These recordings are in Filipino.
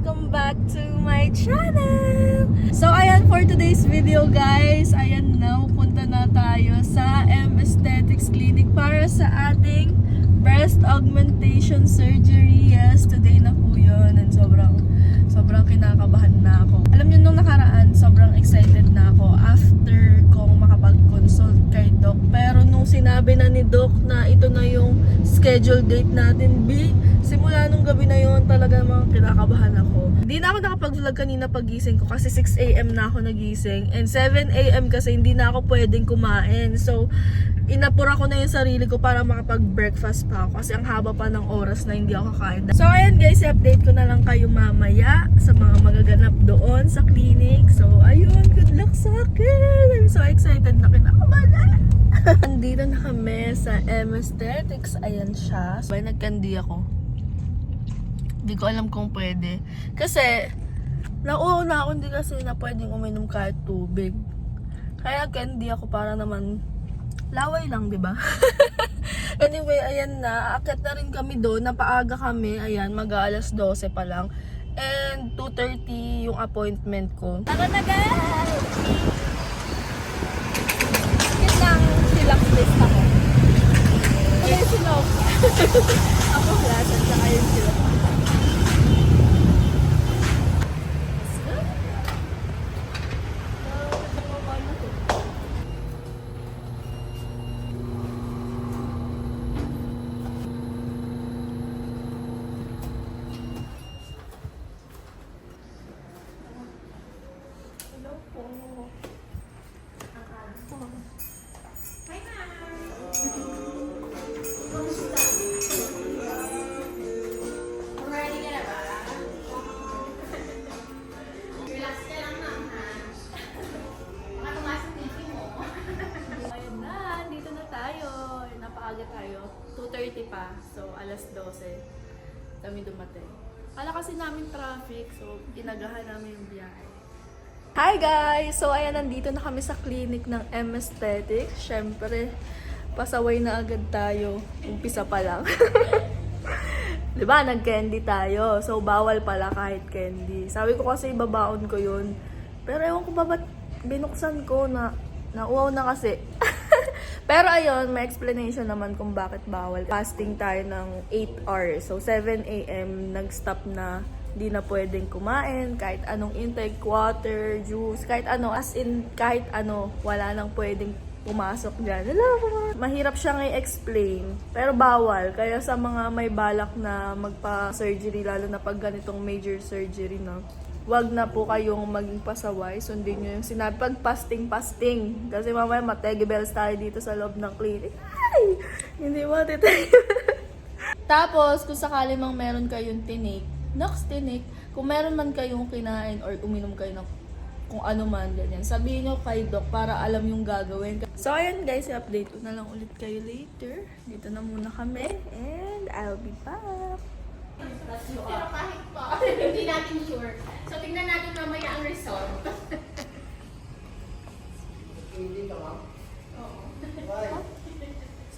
welcome back to my channel! So ayan for today's video guys, ayan na, punta na tayo sa M Aesthetics Clinic para sa ating breast augmentation surgery. Yes, today na po yun and sobrang sobrang kinakabahan na ako. Alam niyo nung nakaraan, sobrang excited na ako after kong makapag-consult kay Doc. Sinabi na ni Doc na ito na yung schedule date natin, B, simula nung gabi na yon talaga mga kinakabahan ako. Hindi na ako nakapag-vlog kanina pagising ko kasi 6 a.m. na ako nagising and 7 a.m. kasi hindi na ako pwedeng kumain. So, inapura ko na yung sarili ko para makapag-breakfast pa ako kasi ang haba pa ng oras na hindi ako kakain. So, ayan guys, i-update ko na lang kayo mamaya sa mga magaganap doon sa clinic. So, ayun, good luck sa akin! I'm so excited na kinakabahan. Andito na kami sa M Aesthetics. Ayan siya. So, ay, nagkandi ako. Hindi ko alam kung pwede. Kasi, nauuna ako hindi kasi na pwedeng uminom kahit tubig. Kaya candy ako para naman laway lang, di ba? anyway, ayan na. Akit na rin kami doon. Napaaga kami. Ayan, mag-aalas 12 pa lang. And 2.30 yung appointment ko. Tara na guys! Bakit lang silang list ako? Yung silok? ako flat at saka silok. Let's go. Hello po. Ready ka na ba? Relax ka lang ma'am ha. Baka tumaas ang thinking mo. Ayun na, dito na tayo. Napaaga tayo. 2.30 pa. So, alas 12 kami dumating. Kala kasi namin traffic, so inagahan namin yung biyahe. Hi guys! So, ayan, nandito na kami sa clinic ng M Aesthetics. Siyempre, pasaway na agad tayo. Umpisa pa lang. Di ba, nag-candy tayo. So, bawal pala kahit candy. Sabi ko kasi babaon ko yun. Pero ewan ko ba ba't binuksan ko na nauwaw na kasi. Pero ayun, may explanation naman kung bakit bawal. Fasting tayo ng 8 hours. So, 7 a.m. nag-stop na hindi na pwedeng kumain, kahit anong intake, water, juice, kahit ano, as in, kahit ano, wala nang pwedeng pumasok dyan. Wala Mahirap siyang i-explain, pero bawal. Kaya sa mga may balak na magpa-surgery, lalo na pag ganitong major surgery, no, wag na po kayong maging pasaway. Sundin nyo yung sinabi. Pag fasting-fasting. Kasi mamaya mategi bells tayo dito sa loob ng clinic. Ay! Hindi mo tayo. Tapos, kung sakali mang meron kayong tinik, Nox tinik, kung meron man kayong kinain or uminom kayo ng kung ano man, ganyan. Sabihin nyo kay Doc para alam yung gagawin. So, ayan guys, i-update ko na lang ulit kayo later. Dito na muna kami. And I'll be back. Pero kahit pa, hindi natin sure. So tingnan natin mamaya ang result. Oo.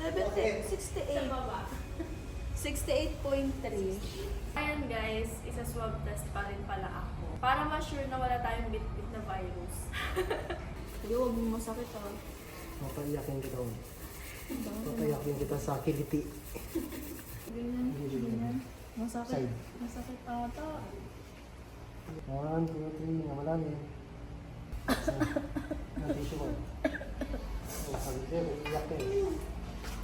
70, 68. baba. 68.3. Ayan guys, isa swab test pa rin pala ako. Para ma-sure na wala tayong bit-bit na virus. Hindi, huwag mo masakit ah. Papayakin kita. oh. Papayakin kita sa kiliti. Ganyan, ganyan. Masakit. Side. Masakit ata. One, two, three, na malalim. Ang tissue mo. Iyak eh.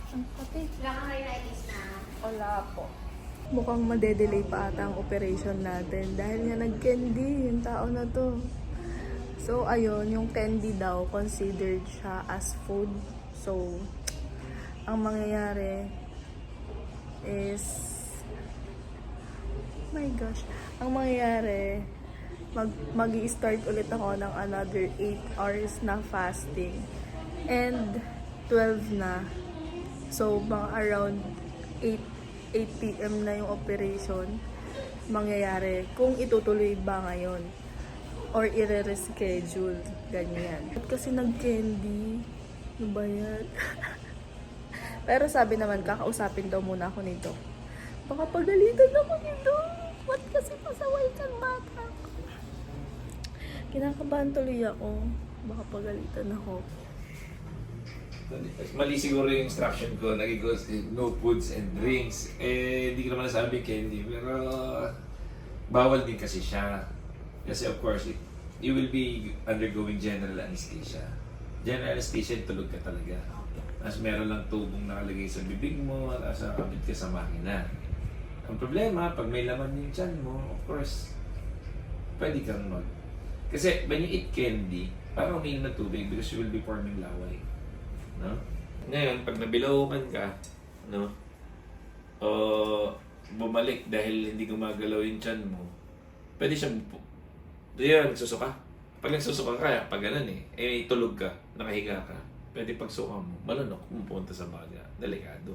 Ang kapit. Wala kang rhinitis na. Wala po. Mukhang madedelay pa ata ang operation natin dahil nga nag-candy yung tao na to. So, ayun, yung candy daw considered siya as food. So, ang mangyayari is my gosh, ang mangyayari mag mag start ulit ako ng another 8 hours na fasting and 12 na So, mga around 8, 8 p.m. na yung operation mangyayari kung itutuloy ba ngayon or i-reschedule. Ganyan. At kasi nag-candy. Ano ba yan? Pero sabi naman, kakausapin daw muna ako nito. Baka pagalitan ako nito. Ba't kasi pasaway kang Kinakabahan tuloy ako. Baka pagalitan ako. Mali siguro yung instruction ko. Lagi ko eh, no foods and drinks. Eh, hindi ko naman nasabi candy. Pero, bawal din kasi siya. Kasi of course, it, you will be undergoing general anesthesia. General anesthesia, tulog ka talaga. Tapos meron lang tubong nakalagay sa bibig mo, tapos nakakabit ka sa makina. Ang problema, pag may laman yung tiyan mo, of course, pwede kang mag... Kasi when you eat candy, parang umiinom ng tubig because you will be forming laway. Ngayon, pag nabilaukan ka, no? O bumalik dahil hindi gumagalaw yung tiyan mo, pwede siyang... pu- Yan, susuka. Pag nagsusuka ka, pag ganun eh, eh tulog ka, nakahiga ka, pwede pagsuka mo, malunok, pumunta sa baga. Delikado.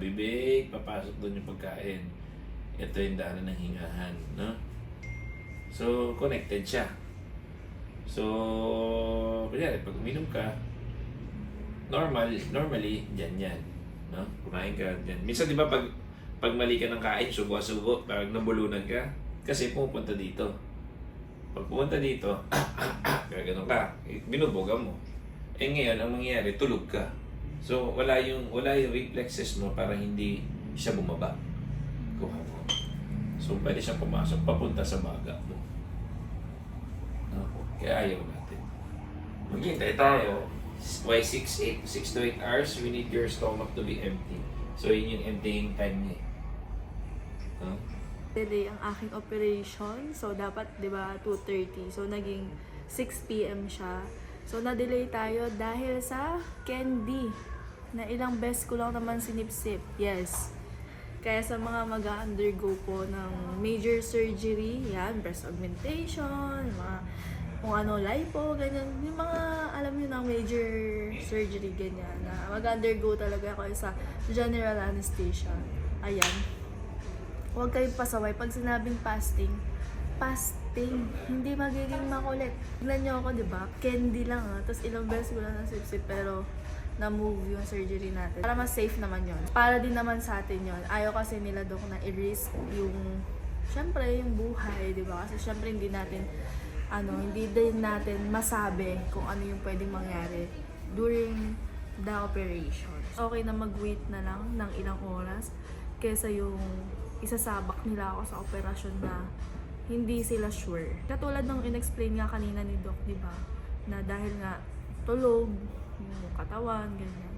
Bibig, papasok doon yung pagkain. Ito yung daanan ng hingahan, no? So, connected siya. So, kunyari, pag uminom ka, normal, normally, dyan yan. No? Kumain ka dyan. Minsan, di ba, pag, pag mali ka ng kain, sugo-sugo, pag nabulunan ka, kasi pumupunta dito. Pag pumunta dito, gaganon ka, eh, binubuga mo. Eh ngayon, ang mangyayari, tulog ka. So, wala yung, wala yung reflexes mo para hindi siya bumaba. Kuha mo. So, pwede siyang pumasok papunta sa baga mo. No? Kaya ayaw natin. Maghintay tayo. Why 6, 8, 6 to 8 hours, we need your stomach to be empty. So, yun yung emptying time niya. eh. No? delay ang aking operation. So, dapat, di ba, 2.30. So, naging 6 p.m. siya. So, na-delay tayo dahil sa candy. Na ilang beses ko lang naman sinipsip. Yes. Kaya sa mga mag-undergo po ng major surgery, yan, breast augmentation, mga kung ano, lipo, ganyan. Yung mga, alam nyo na, major surgery, ganyan. Na mag-undergo talaga ako sa general anesthesia. Ayan huwag kayong pasaway. Pag sinabing fasting, fasting. Hindi magiging makulit. Tignan nyo ako, di ba? Candy lang ah. Tapos ilang beses ko lang nasipsip pero na-move yung surgery natin. Para mas safe naman yon. Para din naman sa atin yon. Ayaw kasi nila doc na i-risk yung syempre yung buhay, di ba? Kasi syempre hindi natin ano, hindi din natin masabi kung ano yung pwedeng mangyari during the operation. Okay na mag-wait na lang ng ilang oras kesa yung isasabak nila ako sa operasyon na hindi sila sure. Katulad ng in-explain nga kanina ni Doc, di ba? Na dahil nga tulog, yung katawan, ganyan.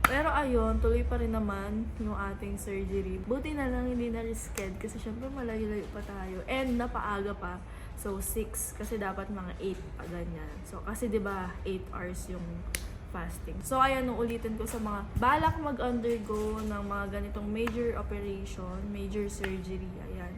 Pero ayun, tuloy pa rin naman yung ating surgery. Buti na lang hindi na risked kasi syempre malayo-layo pa tayo. And napaaga pa. So 6 kasi dapat mga 8 pa ganyan. So kasi 'di ba 8 hours yung fasting. So ayan, nung ulitin ko sa mga balak mag-undergo ng mga ganitong major operation, major surgery, ayan.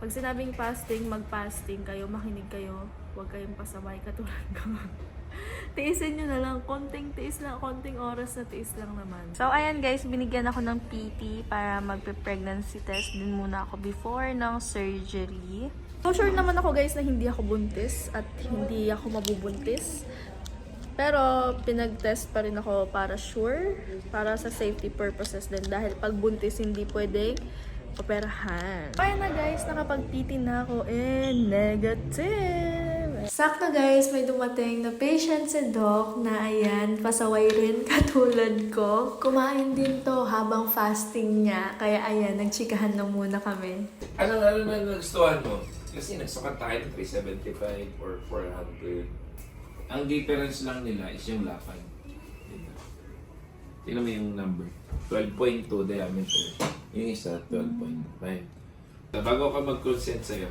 Pag sinabing fasting, mag-fasting kayo, makinig kayo, huwag kayong pasaway katulad ko. Tiisin nyo na lang, konting tiis lang, konting oras na tiis lang naman. So ayan guys, binigyan ako ng PT para magpe-pregnancy test din muna ako before ng surgery. So sure naman ako guys na hindi ako buntis at hindi ako mabubuntis. Pero pinag-test pa rin ako para sure, para sa safety purposes din dahil pag buntis hindi pwedeng operahan. Kaya na guys, nakapag-PT na ako and negative. Sakto guys, may dumating na patient si Doc na ayan, pasaway rin katulad ko. Kumain din to habang fasting niya. Kaya ayan, nagchikahan na muna kami. Ano ano na nagustuhan mo? Kasi nagsukat tayo ng 375 or 400. Ang difference lang nila is yung lapad. Diba? Tingnan mo yung number. 12.2 diameter. Yung isa, 12.5. Bago ka mag-consent sa'yo,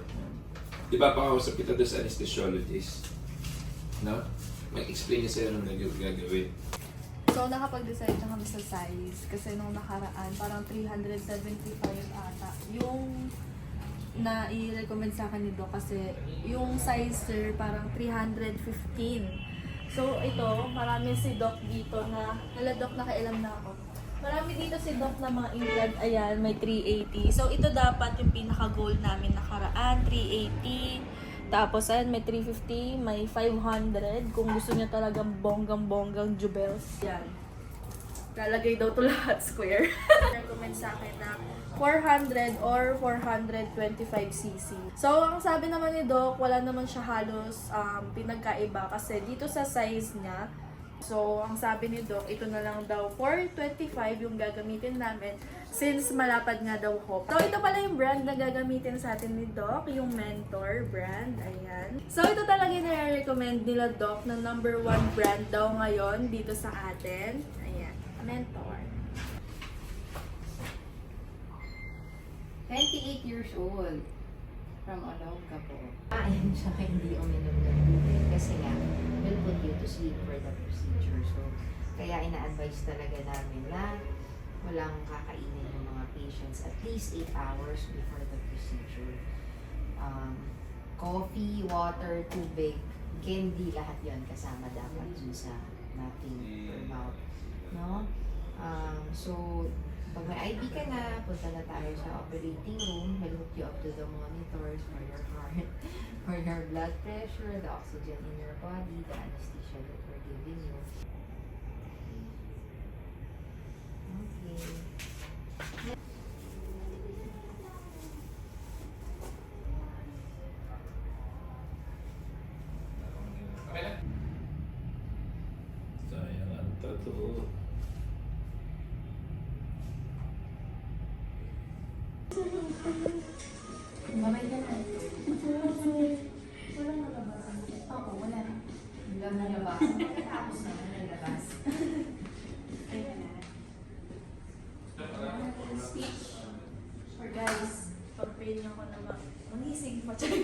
di ba pakausap kita doon sa anesthesiologist? No? Mag-explain niya sa'yo gag- gagawin. So, nakapag-decide na kami sa size. Kasi nung nakaraan, parang 375 ata. Yung na i-recommend sa akin ni Doc kasi yung size sir parang 315. So ito, marami si Doc dito na, hala Doc nakailam na ako. Marami dito si Doc na mga implant, ayan, may 380. So ito dapat yung pinaka-goal namin nakaraan, 380. Tapos ayan, may 350, may 500 kung gusto niya talagang bonggang-bonggang jubels. Yan. Lalagay daw to lahat square. Recommend sa akin na 400 or 425cc. So, ang sabi naman ni Doc, wala naman siya halos um, pinagkaiba kasi dito sa size niya, So, ang sabi ni Doc, ito na lang daw 425 yung gagamitin namin since malapad nga daw ho. So, ito pala yung brand na gagamitin sa atin ni Doc, yung Mentor brand. Ayan. So, ito talaga yung nare-recommend nila Doc na number one brand daw ngayon dito sa atin. Mentor. 28 years old from Olongapo. Ayon siya kay hindi uminom ng tubig kasi nga will put you to sleep for the procedure. So, kaya ina-advise talaga namin na walang kakainin yung mga patients at least 8 hours before the procedure. Um, coffee, water, tubig, candy, lahat yon kasama dapat dun sa per mouth. No? Um, so, pag may IV ka na, punta na tayo sa operating room. We'll hook you up to the monitors for your heart, for your blood pressure, the oxygen in your body, the anesthesia that we're giving you. Okay. Sayang ang tattoo. Mamay ka na. Walang nalabasan. Oo, wala na. Wala na nalabasan. Tapos na nalabas. Speech for